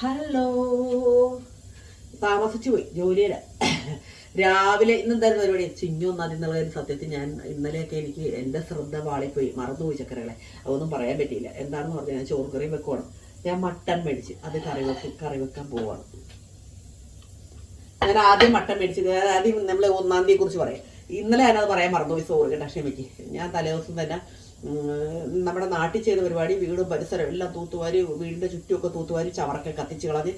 Hello. താമസിച്ചു പോയി ജോലിയില. രാവിലെ ഇന്ന് എന്തായിരുന്നു പരിപാടി ചിങ്ങൊന്നാതി എന്നുള്ള ഒരു സത്യത്തിൽ ഞാൻ ഇന്നലെയൊക്കെ എനിക്ക് എന്റെ ശ്രദ്ധ വാളിപ്പോയി മറന്നുപോയി ചക്കരകളെ. അതൊന്നും പറയാൻ പറ്റിയില്ല. എന്താണെന്ന് പറഞ്ഞാൽ ഞാൻ ചോറ് കറി വെക്കുവാണ്. ഞാൻ മട്ടൻ മേടിച്ച് അത് കറി വെക്ക് കറി വെക്കാൻ പോവാണ്. ഞാൻ ആദ്യം മട്ടൻ മേടിച്ചത് ആദ്യം നമ്മൾ ഒന്നാം തീയതിയെ കുറിച്ച് പറയാം. ഇന്നലെ ഞാനത് പറയാൻ മറന്നുപോയി സോറി കേട്ടോ ക്ഷമിക്ക്. ഞാൻ തലേദിവസം തന്നെ നമ്മുടെ നാട്ടിൽ ചെയ്ത പരിപാടി വീടും പരിസരം എല്ലാം തൂത്തുവാരി വീടിന്റെ ചുറ്റുമൊക്കെ തൂത്തുവാരി ചവറൊക്കെ കത്തിച്ച് കളഞ്ഞ്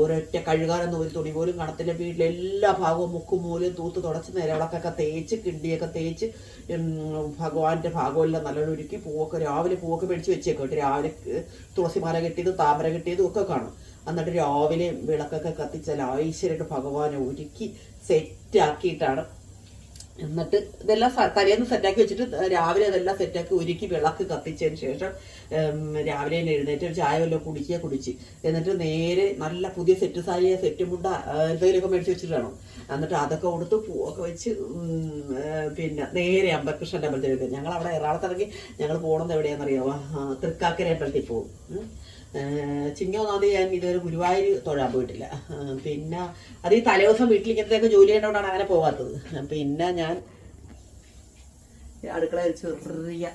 ഒരൊറ്റ കഴുകാനൊന്നും ഒരു തുണി പോലും കണത്തിന്റെ വീട്ടിലെ എല്ലാ ഭാഗവും മുക്കും മൂലും തൂത്ത് തുടച്ച് നിലവിളക്കൊക്കെ തേച്ച് കിണ്ടിയൊക്കെ തേച്ച് ഭഗവാന്റെ ഭാഗമെല്ലാം നല്ലോണം ഒരുക്കി പൂവൊക്കെ രാവിലെ പൂവൊക്കെ മേടിച്ച് വെച്ചേക്കും കേട്ടോ. രാവിലെ തുളസിമാല കെട്ടിയതും താമര കെട്ടിയതും ഒക്കെ കാണും. എന്നിട്ട് രാവിലെ വിളക്കൊക്കെ കത്തിച്ചാൽ ഐശ്വര്യമായിട്ട് ഭഗവാനെ ഒരുക്കി സെറ്റാക്കിയിട്ടാണ് എന്നിട്ട് ഇതെല്ലാം തലേന്ന് സെറ്റാക്കി വെച്ചിട്ട് രാവിലെ അതെല്ലാം സെറ്റാക്കി ഒരുക്കി വിളക്ക് കത്തിച്ചതിന് ശേഷം രാവിലെ തന്നെ എഴുന്നേറ്റ് ചായ വല്ലതും കുടിക്കുക കുടിച്ച്. എന്നിട്ട് നേരെ നല്ല പുതിയ സെറ്റ് സാരിയ സെറ്റ് മുണ്ട എന്തെങ്കിലുമൊക്കെ മേടിച്ച് വെച്ചിട്ടാണോ എന്നിട്ട് അതൊക്കെ കൊടുത്ത് പൂവൊക്കെ വെച്ച് പിന്നെ നേരെ അമ്പലകൃഷ്ണന്റെ അമ്പലത്തിലേക്ക്. ഞങ്ങൾ അവിടെ എറണാകുളത്തിറങ്ങി ഞങ്ങൾ പോകണമെന്ന് എവിടെയാണെന്നറിയാമോ തൃക്കാക്കര അമ്പലത്തിൽ പോകും ചിങ്ങോന്നാതി ഞാൻ ഇതുവരെ ഗുരുവായൂർ തൊഴാൻ പോയിട്ടില്ല. പിന്നെ അത് ഈ തലേദിവസം വീട്ടിൽ ഇങ്ങനത്തെയൊക്കെ ജോലി ചെയ്യേണ്ടതുകൊണ്ടാണ് അങ്ങനെ പോകാത്തത് പിന്നെ ഞാൻ അടുക്കള അടുക്കളയിൽ ചെറിയ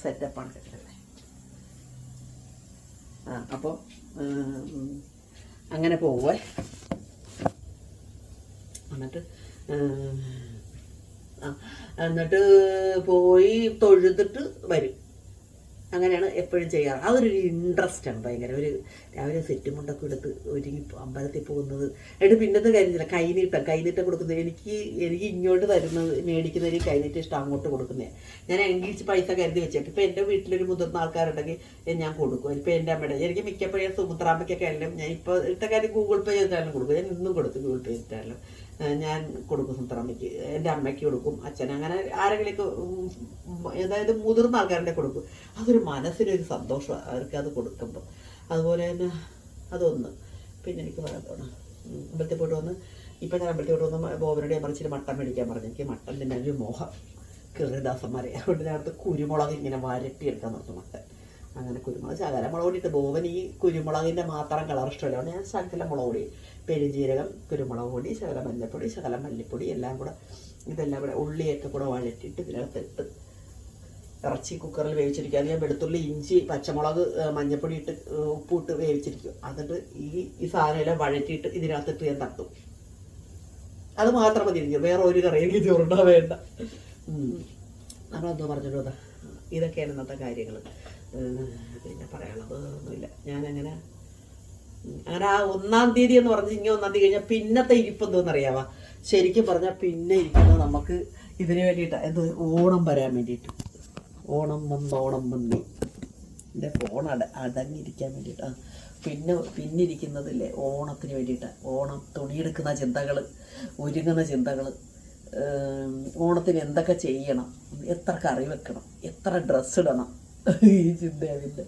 സെറ്റപ്പാണ് കിട്ടുന്നത് ആ അപ്പോൾ അങ്ങനെ പോവേ. എന്നിട്ട് എന്നിട്ട് പോയി തൊഴുതിട്ട് വരും. അങ്ങനെയാണ് എപ്പോഴും ചെയ്യാറ്. അതൊരു ഇൻട്രസ്റ്റ് ആണ് ഭയങ്കര. ഒരു രാവിലെ സെറ്റും മുണ്ടൊക്കെ എടുത്ത് ഒരുങ്ങി അമ്പലത്തിൽ പോകുന്നത്. എന്നിട്ട് പിന്നത്തെ കാര്യമില്ല. കൈനീട്ടം കൈനീട്ടം കൊടുക്കുന്നത് എനിക്ക് എനിക്ക് ഇങ്ങോട്ട് തരുന്നത് മേടിക്കുന്നതിന് കൈനീട്ടം ഇഷ്ടം അങ്ങോട്ട് കൊടുക്കുന്നത് ഞാൻ എങ്കിൽ പൈസ കരുതി വെച്ചേക്കും. ഇപ്പം എന്റെ വീട്ടിലൊരു മുതിർന്ന ആൾക്കാരുണ്ടെങ്കിൽ ഞാൻ കൊടുക്കും. ഇപ്പം എന്റെ അമ്മയുടെ എനിക്ക് മിക്കപ്പോഴും സുമുദ്രാമ്മയ്ക്കൊക്കെ എല്ലാം ഞാൻ ഇപ്പോൾ ഇട്ട കാര്യം ഗൂഗിൾ പേ ചെയ്തിട്ടാലും കൊടുക്കും. ഞാൻ ഇന്നും കൊടുത്തു ഗൂഗിൾ പേ ചെയ്തിട്ടാലും ഞാൻ കൊടുക്കും സുത്തറമ്മയ്ക്ക് എന്റെ അമ്മയ്ക്ക് കൊടുക്കും അച്ഛൻ അങ്ങനെ ആരെങ്കിലൊക്കെ അതായത് മുതിർന്ന ആൾക്കാരുടെ കൊടുക്കും. അതൊരു മനസ്സിനൊരു സന്തോഷം അവർക്ക് അത് കൊടുക്കുമ്പോൾ അതുപോലെ തന്നെ അതൊന്ന്. പിന്നെ എനിക്ക് പറയാൻ അമ്പലത്തിൽ പോയിട്ട് വന്ന് ഇപ്പം ഞാൻ അമ്പലത്തിൽ പോയിട്ട് വന്ന് ബോബനോട് ഞാൻ മട്ടൻ മേടിക്കാൻ പറഞ്ഞു. എനിക്ക് മട്ടൻ തിന്നാൻ ഒരു മോഹം. കീറിദാസന്മാരെ അതുകൊണ്ട് ഞാൻ അടുത്ത് കുരുമുളക് ഇങ്ങനെ വരട്ടിയെടുക്കാൻ നിർത്തും മട്ടൻ. അങ്ങനെ കുരുമുളക് ശകലം മുളക് പൊടി ഇട്ട് ബോവൻ ഈ കുരുമുളകിന്റെ മാത്രം കളർ ഇഷ്ടമല്ല. അതുകൊണ്ട് ഞാൻ ശകലം മുളക് പൊടി പെരുംജീരകം കുരുമുളക് പൊടി ശകലം മഞ്ഞൾപ്പൊടി ശകലം മല്ലിപ്പൊടി എല്ലാം കൂടെ ഇതെല്ലാം കൂടെ ഉള്ളിയൊക്കെ കൂടെ വഴറ്റിയിട്ട് ഇതിനകത്തിട്ട് ഇറച്ചി കുക്കറിൽ വേവിച്ചിരിക്കുക ഞാൻ വെളുത്തുള്ളി ഇഞ്ചി പച്ചമുളക് മഞ്ഞൾപ്പൊടി ഇട്ട് ഉപ്പിട്ട് വേവിച്ചിരിക്കും. എന്നിട്ട് ഈ ഈ സാധനം എല്ലാം വഴറ്റിയിട്ട് ഇതിനകത്തിട്ട് ഞാൻ തട്ടും. അത് മാത്രം മതി വേറെ ഒരു കറിയും എനിക്ക് ചോറുണ്ടാ വേണ്ട. നമ്മളെന്തോ പറഞ്ഞിട്ടുണ്ടോ ഇതൊക്കെയാണ് ഇന്നത്തെ കാര്യങ്ങൾ പിന്നെ പറയാനുള്ളത് ഒന്നുമില്ല. ഞാനങ്ങനെ അങ്ങനെ ആ ഒന്നാം തീയതി എന്ന് പറഞ്ഞ് ഇങ്ങനെ ഒന്നാം തീയതി കഴിഞ്ഞാൽ പിന്നത്തെ ഇരിപ്പ് എന്തോന്ന് അറിയാവാ? ശരിക്കും പറഞ്ഞാൽ പിന്നെ ഇരിക്കുന്നത് നമുക്ക് ഇതിനു വേണ്ടിയിട്ടാണ് എന്ത് ഓണം വരാൻ വേണ്ടിയിട്ട്. ഓണം വന്ന് വന്നോണം വന്നി. എന്റെ ഫോൺ അട അടങ്ങിയിരിക്കാൻ വേണ്ടിയിട്ടാണ് പിന്നെ പിന്നിരിക്കുന്നതില്ലേ ഓണത്തിന് വേണ്ടിയിട്ടാണ് ഓണം തുണിയെടുക്കുന്ന ചിന്തകൾ ഒരുങ്ങുന്ന ചിന്തകൾ ഓണത്തിന് എന്തൊക്കെ ചെയ്യണം? എത്ര കറി വെക്കണം എത്ര ഡ്രസ്സ് ഇടണം? ഈ ചിന്തയാവില്ല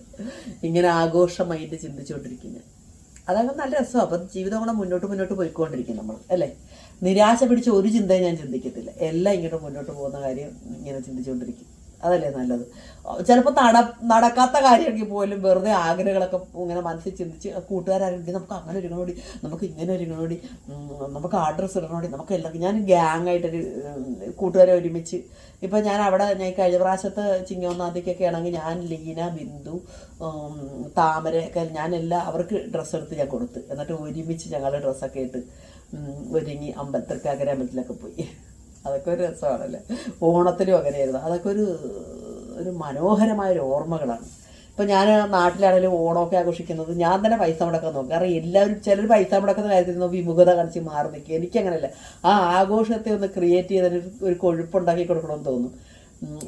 ഇങ്ങനെ ആഘോഷമായിട്ട് ചിന്തിച്ചുകൊണ്ടിരിക്കും ഞാൻ അതൊക്കെ നല്ല രസമാണ് അപ്പം ജീവിതം കൂടെ മുന്നോട്ട് മുന്നോട്ട് പോയിക്കൊണ്ടിരിക്കും നമ്മൾ അല്ലേ? നിരാശ പിടിച്ച ഒരു ചിന്തയും ഞാൻ ചിന്തിക്കത്തില്ല. എല്ലാം ഇങ്ങോട്ട് മുന്നോട്ട് പോകുന്ന കാര്യം ഇങ്ങനെ ചിന്തിച്ചുകൊണ്ടിരിക്കും. അതല്ലേ നല്ലത്? ചിലപ്പോൾ നട നടക്കാത്ത കാര്യമാണെങ്കിൽ പോലും വെറുതെ ആഗ്രഹങ്ങളൊക്കെ ഇങ്ങനെ മനസ്സിൽ ചിന്തിച്ച് കൂട്ടുകാരും നമുക്ക് അങ്ങനെ ഒരുങ്ങണോടി നമുക്ക് ഇങ്ങനെ ഒരുങ്ങണോടി നമുക്ക് ആ ഡ്രസ്സ് ഇടണോടി നമുക്ക് എല്ലാം ഞാൻ ഗ്യാങ് ആയിട്ടൊരു കൂട്ടുകാരെ ഒരുമിച്ച്. ഇപ്പം ഞാൻ അവിടെ ഞാൻ കഴിഞ്ഞ പ്രാവശ്യത്തെ ചിങ്ങോന്നാന്തിക്കൊക്കെ ആണെങ്കിൽ ഞാൻ ലീന ബിന്ദു താമര ഒക്കെ ഞാൻ എല്ലാം അവർക്ക് ഡ്രസ്സ് എടുത്ത് ഞാൻ കൊടുത്ത്. എന്നിട്ട് ഒരുമിച്ച് ഞങ്ങളുടെ ഡ്രസ്സൊക്കെ ഇട്ട് ഒരുങ്ങി അമ്പലത്തിൽക്കാക്കര അമ്പലത്തിലൊക്കെ പോയി. അതൊക്കെ ഒരു രസമാണല്ലേ? ഓണത്തിലും അങ്ങനെയായിരുന്നു. അതൊക്കെ ഒരു ഒരു മനോഹരമായ ഒരു ഓർമ്മകളാണ്. ഇപ്പം ഞാൻ നാട്ടിലാണെങ്കിലും ഓണമൊക്കെ ആഘോഷിക്കുന്നത് ഞാൻ തന്നെ പൈസ മുടക്കാൻ നോക്കും. കാരണം എല്ലാവരും ചിലർ പൈസ മുടക്കുന്ന കാര്യത്തിൽ നിന്ന് വിമുഖത കാണിച്ച് മാറി നിൽക്കുക എനിക്കങ്ങനെയല്ല ആ ആഘോഷത്തെ ഒന്ന് ക്രിയേറ്റ് ചെയ്തൊരു ഒരു കൊഴുപ്പുണ്ടാക്കി കൊടുക്കണമെന്ന് തോന്നും.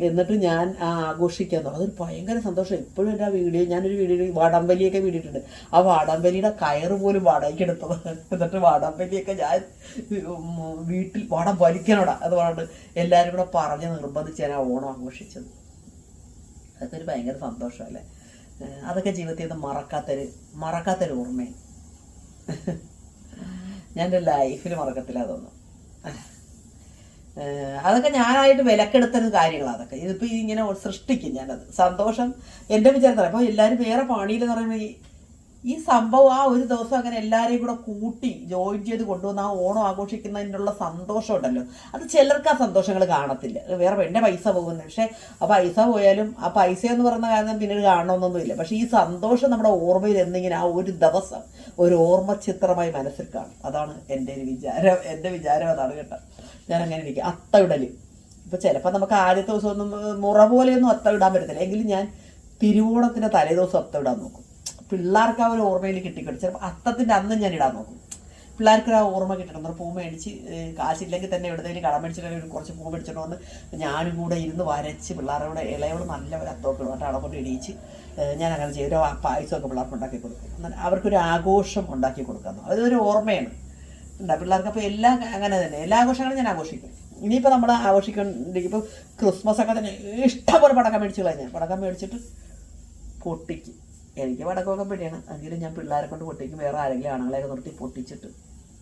എന്നിട്ട് ഞാൻ ആഘോഷിക്കാൻ തുടങ്ങും. അതൊരു ഭയങ്കര സന്തോഷം. ഇപ്പോഴും എന്റെ ആ വീഡിയോ ഞാനൊരു വീഡിയോ വാടാമ്പലിയൊക്കെ വീടിയിട്ടുണ്ട്. ആ വാടാമ്പലിയുടെ കയറ് പോലും വാടകയ്ക്ക് എടുത്തത്. എന്നിട്ട് വാടാമ്പലിയൊക്കെ ഞാൻ വീട്ടിൽ വാടം വലിക്കണോടാ. അത് പറഞ്ഞിട്ട് എല്ലാവരും കൂടെ പറഞ്ഞ് നിർബന്ധിച്ച് ഞാൻ ഓണം ആഘോഷിച്ചത്. അതൊക്കെ ഒരു ഭയങ്കര സന്തോഷമല്ലേ അതൊക്കെ ജീവിതത്തിൽ നിന്ന് മറക്കാത്തൊരു മറക്കാത്തൊരു ഓർമ്മയാണ്. ഞാൻ എന്റെ ലൈഫിൽ മറക്കത്തില്ല അതൊന്നും. അതൊക്കെ ഞാനായിട്ട് വിലക്കെടുത്തൊരു കാര്യങ്ങളാണ് അതൊക്കെ. ഇതിപ്പോൾ ഇങ്ങനെ സൃഷ്ടിക്കും ഞാനത്. സന്തോഷം എന്റെ വിചാരത്തിൽ അപ്പോൾ എല്ലാവരും വേറെ പണിയിലെന്ന് പറയുമ്പോൾ ഈ സംഭവം ആ ഒരു ദിവസം അങ്ങനെ എല്ലാവരെയും കൂടെ കൂട്ടി ജോയിൻ ചെയ്ത് കൊണ്ടുവന്ന് ആ ഓണം ആഘോഷിക്കുന്നതിനുള്ള സന്തോഷം ഉണ്ടല്ലോ അത് ചിലർക്ക് ആ സന്തോഷങ്ങൾ കാണത്തില്ല. വേറെ എന്റെ പൈസ പോകുന്നു പക്ഷേ ആ പൈസ പോയാലും ആ പൈസ എന്ന് പറയുന്ന കാരണം പിന്നീട് കാണണമെന്നൊന്നുമില്ല പക്ഷേ ഈ സന്തോഷം നമ്മുടെ ഓർമ്മയിൽ എന്നിങ്ങനെ ആ ഒരു ദിവസം ഒരു ഓർമ്മ ചിത്രമായി മനസ്സിൽ കാണും. അതാണ് എന്റെ ഒരു വിചാരം. എന്റെ വിചാരം അതാണ് കേട്ടോ. ഞാൻ അങ്ങനെ ഇരിക്കും. അത്തവിടൽ. ഇപ്പൊ ചിലപ്പോൾ നമുക്ക് ആദ്യത്തെ ദിവസം ഒന്നും മുറ പോലെയൊന്നും അത്ത ഇടാൻ പറ്റത്തില്ല. എങ്കിലും ഞാൻ തിരുവോണത്തിന്റെ തലേദിവസം അത്ത ഇടാൻ നോക്കും. പിള്ളേർക്ക് ആ ഒരു ഓർമ്മയിൽ കിട്ടിക്കിട്ടും ചിലപ്പോൾ അത്തത്തിന്റെ അന്ന് ഞാൻ ഇടാൻ നോക്കും. പിള്ളേർക്ക് ആ ഓർമ്മ കിട്ടണം. എന്നൊരു പൂ മേടിച്ച് കാശില്ലെങ്കിൽ തന്നെ എവിടെയെങ്കിലും കടം മേടിച്ചിട്ട് കുറച്ച് പൂ മേടിച്ചിട്ട് വന്ന് ഞാനും കൂടെ ഇരുന്ന് വരച്ച് പിള്ളേരുടെ ഇളയോട് നല്ല ഒരു അത്തമൊക്കെ ഇടും. അവിടെ കൊണ്ട് ഇടിയിച്ച് ഞാൻ അങ്ങനെ ചെയ്യും. ഒരു പായസമൊക്കെ പിള്ളേർക്ക് ഉണ്ടാക്കി കൊടുക്കും. എന്നാൽ അവർക്കൊരു ആഘോഷം ഉണ്ടാക്കി കൊടുക്കാമെന്ന് അതൊരു ഓർമ്മയാണ്. ഉണ്ടാ പിള്ളേർക്ക് അപ്പോൾ എല്ലാം അങ്ങനെ തന്നെ. എല്ലാ ആഘോഷങ്ങളും ഞാൻ ആഘോഷിക്കും. ഇനിയിപ്പോൾ നമ്മൾ ആഘോഷിക്കൊണ്ടിരിക്കുമ്പോൾ ക്രിസ്മസ് ഒക്കെ തന്നെ ഇഷ്ടംപോലെ പടക്കം മേടിച്ച് കളഞ്ഞാൽ പടക്കം മേടിച്ചിട്ട് പൊട്ടിക്കും. എനിക്ക് പടക്കമൊക്കെ പേടിയാണ്. എങ്കിലും ഞാൻ പിള്ളേരെ കൊണ്ട് പൊട്ടിക്കും. വേറെ ആരെങ്കിലും ആണുങ്ങളെയൊക്കെ നിർത്തി പൊട്ടിച്ചിട്ട്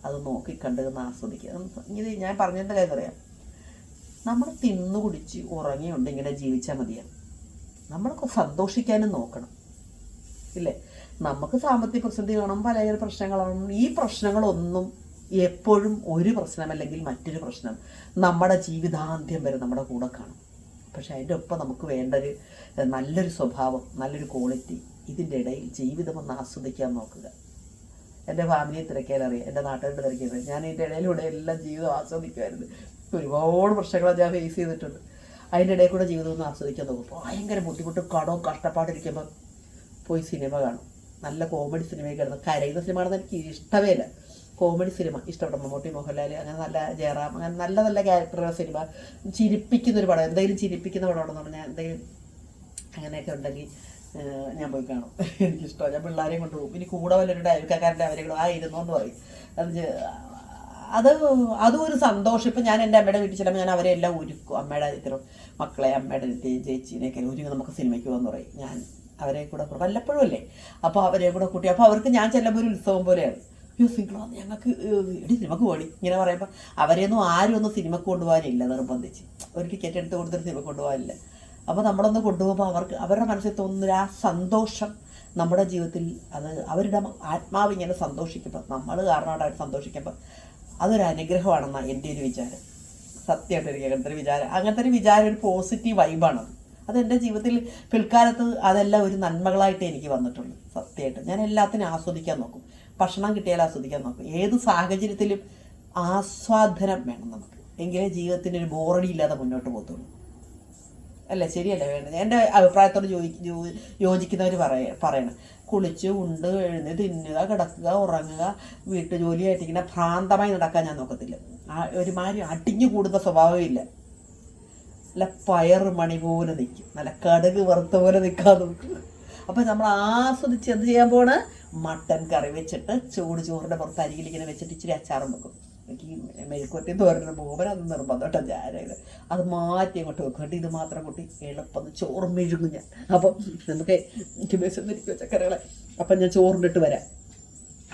അത് നോക്കി കണ്ട് നിന്ന് ആസ്വദിക്കുക. ഇങ്ങനെ ഞാൻ പറഞ്ഞതിന്റെ കാര്യം അറിയാം? നമ്മൾ തിന്നു കുടിച്ച് ഉറങ്ങിയുണ്ട് ഇങ്ങനെ ജീവിച്ചാൽ മതിയാണ് നമ്മളൊക്കെ സന്തോഷിക്കാനും നോക്കണം. ഇല്ലേ? നമുക്ക് സാമ്പത്തിക പ്രതിസന്ധി കാണും പല പ്രശ്നങ്ങളാണ്. ഈ പ്രശ്നങ്ങളൊന്നും എപ്പോഴും ഒരു പ്രശ്നം അല്ലെങ്കിൽ മറ്റൊരു പ്രശ്നം നമ്മുടെ ജീവിതാന്ത്യം വരെ നമ്മുടെ കൂടെ കാണും. പക്ഷെ അതിന്റെ ഒപ്പം നമുക്ക് വേണ്ടൊരു നല്ലൊരു സ്വഭാവം നല്ലൊരു ക്വാളിറ്റി ഇതിന്റെ ഇടയിൽ ജീവിതം ഒന്ന് ആസ്വദിക്കാൻ നോക്കുക. എന്റെ ഫാമിലിയെ തിരക്കിയാൽ അറിയാം എന്റെ നാട്ടുകാരുടെ തിരക്കിയത് ഞാൻ ഇതിന്റെ ഇടയിലൂടെ എല്ലാം ജീവിതം ആസ്വദിക്കുമായിരുന്നു. ഒരുപാട് പ്രശ്നങ്ങൾ ഞാൻ ഫേസ് ചെയ്തിട്ടുണ്ട്. അതിന്റെ ഇടയിൽ കൂടെ ജീവിതം ഒന്ന് ആസ്വദിക്കാൻ നോക്കും ഭയങ്കര ബുദ്ധിമുട്ടും കടവും കഷ്ടപ്പാടിരിക്കുമ്പോൾ പോയി സിനിമ കാണും. നല്ല കോമഡി സിനിമയൊക്കെ കിടന്ന് കരയുന്ന സിനിമ കാണുന്നത് എനിക്ക് ഇഷ്ടമേ ഇല്ല കോമഡി സിനിമ ഇഷ്ടപ്പെട്ട? മമ്മൂട്ടി മോഹൻലാൽ അങ്ങനെ നല്ല ജയറാം അങ്ങനെ നല്ല നല്ല ക്യാരക്ടറുള്ള സിനിമ. ചിരിപ്പിക്കുന്ന ഒരു പടം എന്തെങ്കിലും ചിരിപ്പിക്കുന്ന പടമാണെന്ന് പറഞ്ഞാൽ എന്തെങ്കിലും അങ്ങനെയൊക്കെ ഉണ്ടെങ്കിൽ ഞാൻ പോയി കാണും. എനിക്കിഷ്ടമാണ് ഞാൻ പിള്ളേരെയും കൊണ്ട് പോകും. ഇനി കൂടെ വല്ലവരുടെ അയൽക്കാരന്റെ അവരെങ്കിലും ആ ഇരുന്നോന്ന് പറയും. അത് അത് അതും ഒരു സന്തോഷം. ഇപ്പം ഞാൻ എന്റെ അമ്മയുടെ വീട്ടിൽ ചെല്ലുമ്പോൾ ഞാൻ അവരെ എല്ലാം ഒരുക്കും. അമ്മയുടെ ഇത്തരം മക്കളെ അമ്മയുടെ അടുത്ത് ചേച്ചീനെയൊക്കെ ഒരുങ്ങി നമുക്ക് സിനിമയ്ക്ക് പോകുമെന്ന് പറയും. ഞാൻ അവരെ കൂടെ വല്ലപ്പോഴും അല്ലേ? അപ്പോൾ അവരെ കൂടെ കൂട്ടി അപ്പോൾ അവർക്ക് ഞാൻ ചെല്ലുമ്പോൾ ഒരു ഉത്സവം പോലെയാണ്. അയ്യോ വന്ന് ഞങ്ങൾക്ക് എടി സിനിമക്ക് പോടി. ഇങ്ങനെ പറയുമ്പോൾ അവരെയൊന്നും ആരും ഒന്നും സിനിമക്ക് കൊണ്ടുപോകാനില്ല നിർബന്ധിച്ച്. ഒരു ടിക്കറ്റ് എടുത്ത് കൊടുത്തിട്ട് സിനിമ കൊണ്ടുപോകാനില്ല. അപ്പോൾ നമ്മളൊന്ന് കൊണ്ടുപോകുമ്പോൾ അവർക്ക് അവരുടെ മനസ്സിൽ തോന്നുന്ന ആ സന്തോഷം നമ്മുടെ ജീവിതത്തിൽ അത് അവരുടെ ആത്മാവ് ഇങ്ങനെ സന്തോഷിക്കുമ്പോൾ നമ്മൾ കാരണമായിട്ട് അവർ സന്തോഷിക്കുമ്പോൾ അതൊരു അനുഗ്രഹമാണെന്നാണ് എന്റെ ഒരു വിചാരം. സത്യമായിട്ട് എനിക്ക് അങ്ങനത്തെ ഒരു വിചാരം. അങ്ങനത്തെ ഒരു വിചാരം ഒരു പോസിറ്റീവ് വൈബാണ് അത്. എന്റെ ജീവിതത്തിൽ പിൽക്കാലത്ത് അതെല്ലാം ഒരു നന്മകളായിട്ട് എനിക്ക് വന്നിട്ടുള്ളൂ. സത്യമായിട്ട്. ഞാൻ എല്ലാത്തിനും ആസ്വദിക്കാൻ നോക്കും. ഭക്ഷണം കിട്ടിയാൽ ആസ്വദിക്കാൻ നോക്കും. ഏത് സാഹചര്യത്തിലും ആസ്വാദനം വേണം നമുക്ക്. എങ്കിലേ ജീവിതത്തിന് ഒരു ബോറടി ഇല്ലാതെ മുന്നോട്ട് പോകത്തുള്ളൂ. അല്ല ശരിയല്ലേ വേണ്ടത് എന്റെ അഭിപ്രായത്തോട് യോജി യോജിക്കുന്നവർ പറയ പറയണം. കുളിച്ച് ഉണ്ട് എഴുന്ന് തിന്നുക കിടക്കുക ഉറങ്ങുക വീട്ടു ജോലി ഇങ്ങനെ ഭ്രാന്തമായി നടക്കാൻ ഞാൻ നോക്കത്തില്ല. ആ ഒരുമാതിരി അടിഞ്ഞു കൂടുന്ന സ്വഭാവമില്ല നല്ല പയർ മണി പോലെ നിൽക്കും നല്ല കടുക് വറുത്ത പോലെ നിൽക്കാൻ നോക്കും. അപ്പം നമ്മൾ ആസ്വദിച്ച് എന്ത് ചെയ്യാൻ പോണ്? മട്ടൻ കറി വെച്ചിട്ട് ചൂട് ചോറിന്റെ പുറത്ത് അരികിൽ ഇങ്ങനെ വെച്ചിട്ട് ഇച്ചിരി അച്ചാറും വെക്കും. എനിക്ക് മെഴുക്കുവരട്ടി തോരണ പോകുമ്പോൾ അത് നിർബന്ധം കേട്ടോ ഞാനത് അത് മാറ്റി അങ്ങോട്ട് വെക്കും. കേട്ടോ ഇത് മാത്രം കൂട്ടി എളുപ്പം ചോറും മെഴുകും ഞാൻ. അപ്പം നമുക്ക് എനിക്ക് ചക്കരകളെ അപ്പം ഞാൻ ചോറിന്റെ ഇട്ട് വരാം.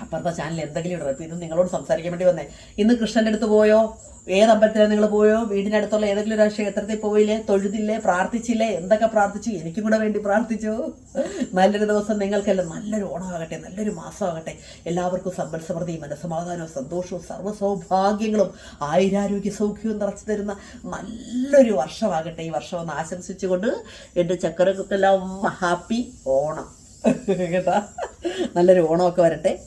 അപ്പുറത്തെ ചാനൽ എന്തെങ്കിലും ഇടണം ഇപ്പം ഇത് നിങ്ങളോട് സംസാരിക്കാൻ വേണ്ടി വന്നേ. ഇന്ന് കൃഷ്ണന്റെ അടുത്ത് പോയോ? ഏത് അമ്പലത്തിലാണ് നിങ്ങൾ പോയോ? വീടിനടുത്തുള്ള ഏതെങ്കിലും ഒരു ക്ഷേത്രത്തിൽ പോയില്ലേ? തൊഴുതില്ലേ? പ്രാർത്ഥിച്ചില്ലേ? എന്തൊക്കെ പ്രാർത്ഥിച്ചു? എനിക്കും കൂടെ വേണ്ടി പ്രാർത്ഥിച്ചു. നല്ലൊരു ദിവസം നിങ്ങൾക്കെല്ലാം നല്ലൊരു ഓണമാകട്ടെ നല്ലൊരു മാസമാകട്ടെ. എല്ലാവർക്കും സമ്പൽ സമൃദ്ധിയും മനസ്സമാധാനവും സന്തോഷവും സർവസൗഭാഗ്യങ്ങളും ആയുരാരോഗ്യ സൗഖ്യവും നിറച്ചു തരുന്ന നല്ലൊരു വർഷമാകട്ടെ. ഈ വർഷം ഒന്ന് ആശംസിച്ചുകൊണ്ട് എന്റെ ചക്കരക്കെല്ലാം ഹാപ്പി ഓണം. കേട്ടാ? നല്ലൊരു ഓണമൊക്കെ വരട്ടെ.